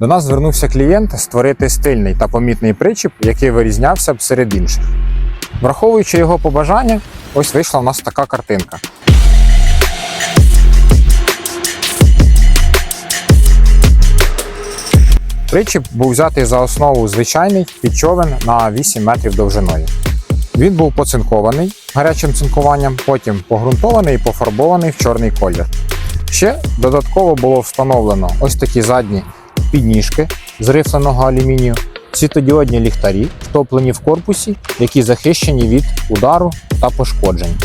До нас звернувся клієнт створити стильний та помітний причіп, який вирізнявся б серед інших. Враховуючи його побажання, ось вийшла в нас така картинка. Причіп був взятий за основу звичайний підчовен на 8 метрів довжиною. Він був поцинкований гарячим цинкуванням, потім погрунтований і пофарбований в чорний колір. Ще додатково було встановлено ось такі задні підніжки з рифленого алюмінію, світодіодні ліхтарі, втоплені в корпусі, які захищені від удару та пошкоджень.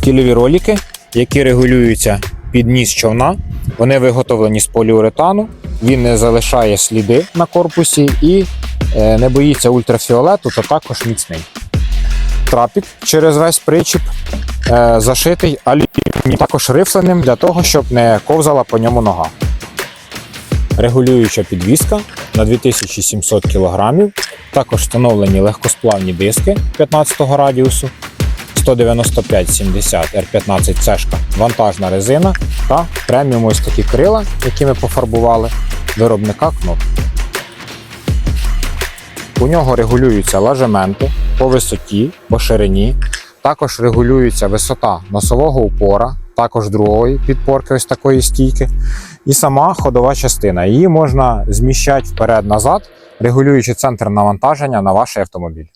Тілові ролики, які регулюються під ніс човна, вони виготовлені з поліуретану, він не залишає сліди на корпусі і е, не боїться ультрафіолету, та також міцний. Трапік через весь причіп е, зашитий алюмінієм, також рифленим для того, щоб не ковзала по ньому нога. Регулююча підвіска на 2700 кг, також встановлені легкосплавні диски 15 радіусу, 195-70 R15 цешка, вантажна резина та преміум ось такі крила, які ми пофарбували виробника кноп. У нього регулюються лажементи по висоті, по ширині. Також регулюється висота носового упора, також другої підпорки ось такої стійки. І сама ходова частина. Її можна зміщати вперед-назад, регулюючи центр навантаження на ваш автомобіль.